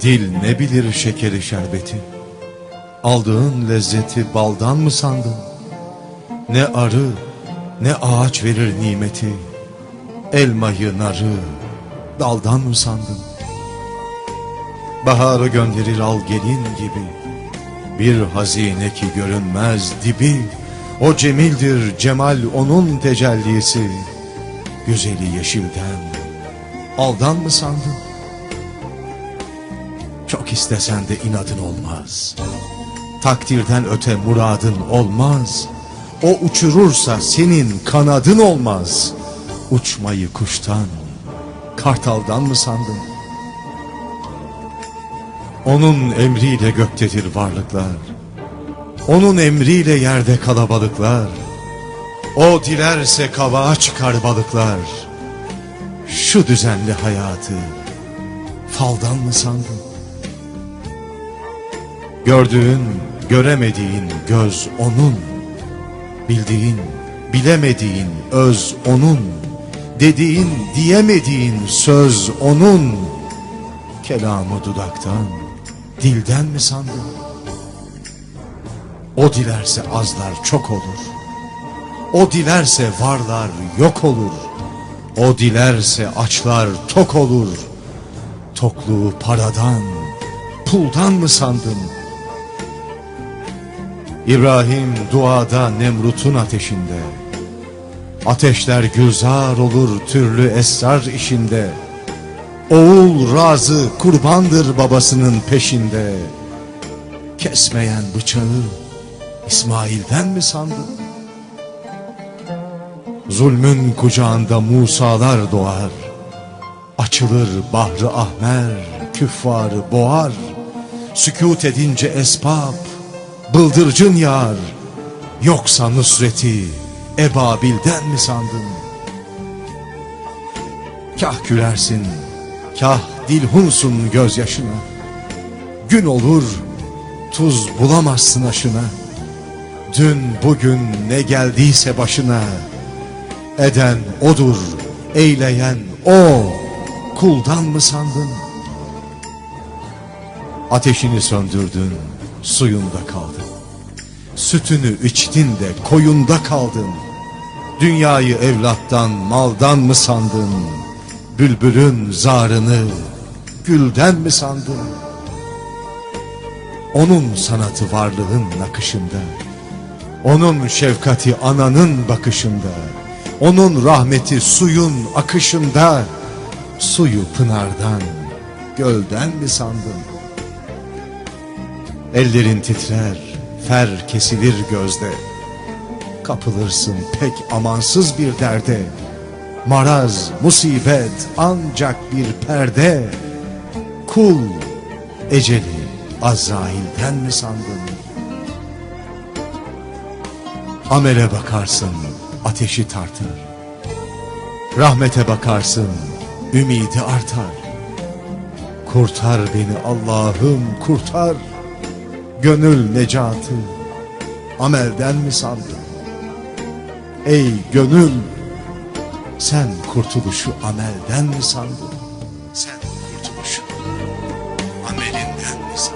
Dil ne bilir şekeri şerbeti? Aldığın lezzeti baldan mı sandın? Ne arı ne ağaç verir nimeti? Elmayı narı daldan mı sandın? Baharı gönderir al gelin gibi. Bir hazine ki görünmez dibi. O cemildir cemal onun tecellisi. Güzeli yeşilden aldan mı sandın çok istesen de inadın olmaz. Takdirden öte muradın olmaz. O uçurursa senin kanadın olmaz. Uçmayı kuştan, kartaldan mı sandın? Onun emriyle göktedir varlıklar. Onun emriyle yerde kalabalıklar. O dilerse kavağa çıkar balıklar. Şu düzenli hayatı faldan mı sandın? Gördüğün, göremediğin göz onun. Bildiğin, bilemediğin öz onun. Dediğin, diyemediğin söz onun. Kelamı dudaktan, dilden mi sandın? O dilerse azlar çok olur. O dilerse varlar yok olur. O dilerse açlar tok olur. Tokluğu paradan, puldan mı sandın? İbrahim duada Nemrut'un ateşinde. Ateşler gülzar olur türlü esrar işinde. Oğul razı kurbandır babasının peşinde. Kesmeyen bıçağı İsmail'den mi sandın? Zulmün kucağında Musalar doğar. Açılır bahrı ahmer, küffarı boğar. Sükut edince esbab, bıldırcın yağar. Yoksa nusreti Ebabil'den mi sandın? Kah gülersin, kah dilhunsun gözyaşına. Gün olur, tuz bulamazsın aşına. Dün bugün ne geldiyse başına, eden odur, eyleyen o, kuldan mı sandın? Ateşini söndürdün, suyunda kaldın. Sütünü içtin de koyunda kaldın. Dünyayı evlattan, maldan mı sandın? Bülbülün zarını gülden mi sandın? Onun sanatı varlığın nakışında. Onun şefkati ananın bakışında. Onun rahmeti suyun akışında. Suyu pınardan, gölden mi sandın? Ellerin titrer, fer kesilir gözde. Kapılırsın pek amansız bir derde. Maraz, musibet ancak bir perde. Kul, eceli Azrail'den mi sandın? Amele bakarsın, ateşi tartar. Rahmete bakarsın, ümidi artar. Kurtar beni Allah'ım kurtar. Gönül necatı amelden mi sandın? Ey gönül sen kurtuluşu amelden mi sandın? Sen kurtuluşu amelinden mi sandın?